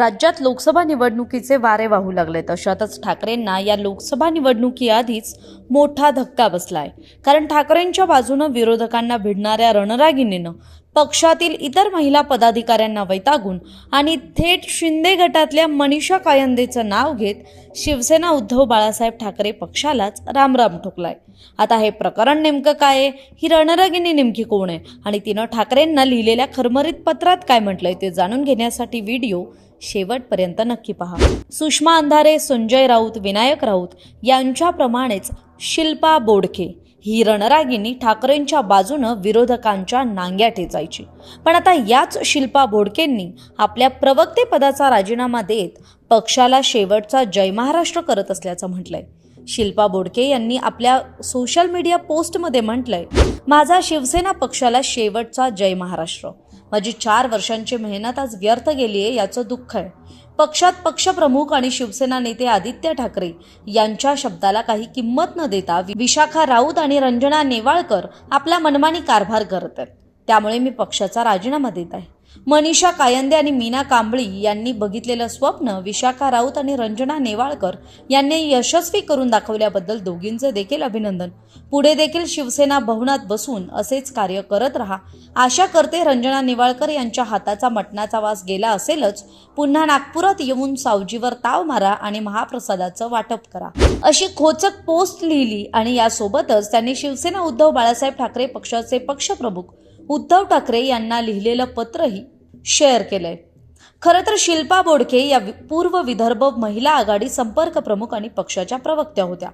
राज्यात लोकसभा निवडणुकीचे वारे वाहू लागले तशातच ठाकरेंना या लोकसभा निवडणुकीआधीच मोठा धक्का बसलाय. कारण ठाकरेंच्या बाजूनं विरोधकांना भिडणाऱ्या रणरागिणीनं पक्षातील इतर महिला पदाधिकाऱ्यांना वैतागून आणि थेट शिंदे गटातल्या मनीषा कायंदेचं नाव घेत शिवसेना उद्धव बाळासाहेब ठाकरे पक्षालाच रामराम ठोकलाय. आता हे प्रकरण नेमकं काय आहे? ही रणरागिणी नेमकी कोण आहे? आणि तिनं ठाकरेंना लिहिलेल्या खरमरीत पत्रात काय म्हटलंय ते जाणून घेण्यासाठी व्हिडिओ शेवटपर्यंत नक्की पहा. सुषमा अंधारे संजय राऊत विनायक राऊत यांच्याप्रमाणेच शिल्पा बोडके ही रणरागिणी ठाकरेंच्या बाजूनं विरोधकांच्या नांग्या ठेचायची पण आता याच शिल्पा बोडकेंनी आपल्या प्रवक्तेपदाचा राजीनामा देत पक्षाला शेवटचा जय महाराष्ट्र करत असल्याचं म्हटलंय. शिल्पा बोडके यांनी आपल्या सोशल मीडिया पोस्टमध्ये म्हटलंय माझा शिवसेना पक्षाला शेवटचा जय महाराष्ट्र. माझी चार वर्षांची मेहनत आज व्यर्थ गेली आहे याचं दुःख आहे. पक्षात पक्षप्रमुख आणि शिवसेना नेते आदित्य ठाकरे यांच्या शब्दाला काही किंमत न देता विशाखा राऊत आणि रंजना नेवाळकर आपला मनमानी कारभार करत आहेत. त्यामुळे मी पक्षाचा राजीनामा देत आहे. मनीषा कायंदे आणि मीना कांबळी यांनी बघितलेलं स्वप्न विशाखा राऊत आणि रंजना नेवाळकर यांनी यशस्वी करून दाखवल्याबद्दल दोघींचं देखील अभिनंदन. पुढे देखील शिवसेना भवनात बसून असेच कार्य करत राहा. आशा करते रंजना नेवाळकर यांच्या हाताचा मटणाचा वास गेला असेलच. पुन्हा नागपुरात येऊन सावजीवर ताव मारा आणि महाप्रसादाचं वाटप करा. अशी खोचक पोस्ट लिहिली आणि यासोबतच त्यांनी शिवसेना उद्धव बाळासाहेब ठाकरे पक्षाचे पक्षप्रमुख उद्धव ठाकरे यांना लिहिलेलं पत्रही शेअर केलंय. खरं तर शिल्पा बोडके या पूर्व विदर्भ महिला आघाडी संपर्क प्रमुख आणि पक्षाच्या प्रवक्त्या होत्या.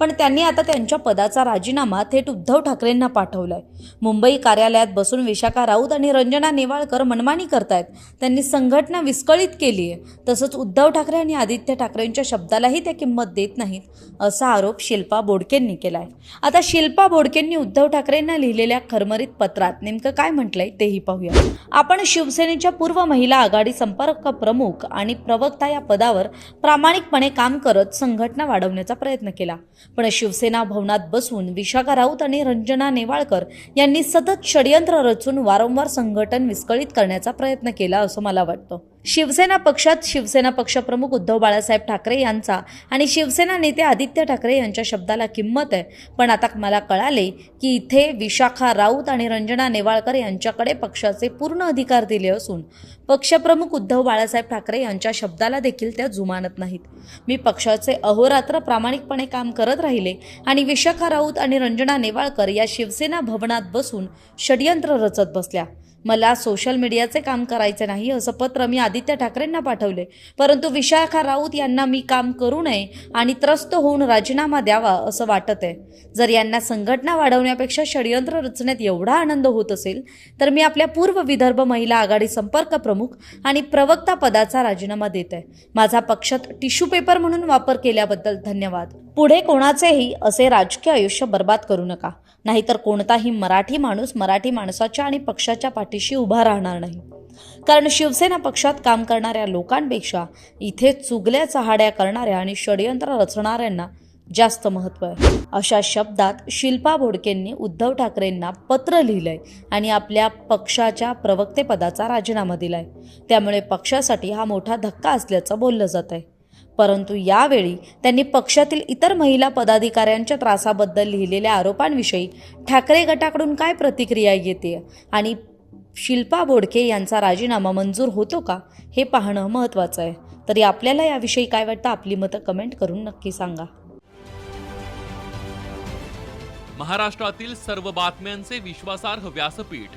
पण त्यांनी आता त्यांच्या पदाचा राजीनामा थेट उद्धव ठाकरेंना पाठवलाय. मुंबई कार्यालयात बसून विशाखा राऊत आणि रंजना नेवाळकर मनमानी करतायत. त्यांनी संघटना विस्कळीत केली आहे तसंच उद्धव ठाकरे आणि आदित्य ठाकरेंच्या शब्दालाही त्या किंमत देत नाहीत असा आरोप शिल्पा बोडकेंनी केलाय. आता शिल्पा बोडकेंनी उद्धव ठाकरेंना लिहिलेल्या खरमरीत पत्रात नेमकं काय म्हटलंय तेही पाहूया. आपण शिवसेनेच्या पूर्व महिला आघाडी संपर्क प्रमुख आणि प्रवक्ता या पदावर प्रामाणिकपणे काम करत संघटना वाढवण्याचा प्रयत्न केला. पण शिवसेना भवनात बसून विशाखा राऊत आणि रंजना नेवाळकर यांनी सतत षडयंत्र रचून वारंवार संघटन विस्कळीत करण्याचा प्रयत्न केला असं मला वाटतं. शिवसेना पक्षात शिवसेना पक्षप्रमुख उद्धव बाळासाहेब ठाकरे यांचा आणि शिवसेना नेते आदित्य ठाकरे यांच्या शब्दाला किंमत आहे. पण आता मला कळाले की इथे विशाखा राऊत आणि रंजना नेवाळकर यांच्याकडे पक्षाचे पूर्ण अधिकार दिले असून पक्षप्रमुख उद्धव बाळासाहेब ठाकरे यांच्या शब्दाला देखील त्या जुमानत नाहीत. मी पक्षाचे अहोरात्र प्रामाणिकपणे काम करत राहिले आणि विशाखा राऊत आणि रंजना नेवाळकर या शिवसेना भवनात बसून षडयंत्र रचत बसल्या. मला सोशल मीडियाचे काम करायचे नाही असं पत्र मी आदित्य ठाकरेंना पाठवले. परंतु विशाखा राऊत यांना मी काम करू नये आणि त्रस्त होऊन राजीनामा द्यावा असं वाटत आहे जर यांना संघटना वाढवण्यापेक्षा षडयंत्र रचण्यात एवढा आनंद होत असेल तर मी आपल्या पूर्व विदर्भ महिला आघाडी संपर्क प्रमुख आणि प्रवक्ता पदाचा राजीनामा देत आहे माझा पक्षात टिश्यू पेपर म्हणून वापर केल्याबद्दल धन्यवाद. पुढे कोणाचेही असे राजकीय आयुष्य बर्बाद करू नका. नाहीतर कोणताही मराठी माणूस मराठी माणसाच्या आणि पक्षाच्या पाठीशी उभा राहणार नाही. कारण शिवसेना पक्षात काम करणाऱ्या लोकांपेक्षा इथे चुगल्या चहाड्या करणाऱ्या आणि षडयंत्र रचणाऱ्यांना जास्त महत्त्व आहे. अशा शब्दात शिल्पा भोडकेंनी उद्धव ठाकरेंना पत्र लिहिलंय आणि आपल्या पक्षाच्या प्रवक्तेपदाचा राजीनामा दिलाय. त्यामुळे पक्षासाठी हा मोठा धक्का असल्याचं बोललं जात आहे परंतु यावेळी त्यांनी पक्षातील इतर महिला पदाधिकाऱ्यांच्या त्रासाबद्दल लिहिलेल्या आरोपांविषयी ठाकरे गटाकडून काय प्रतिक्रिया येते आणि शिल्पा बोडके यांचा राजीनामा मंजूर होतो का हे पाहणं महत्त्वाचं आहे. तरी आपल्याला याविषयी काय वाटतं आपली मतं कमेंट करून नक्की सांगा. महाराष्ट्रातील सर्व बातम्यांचे विश्वासार्ह व्यासपीठ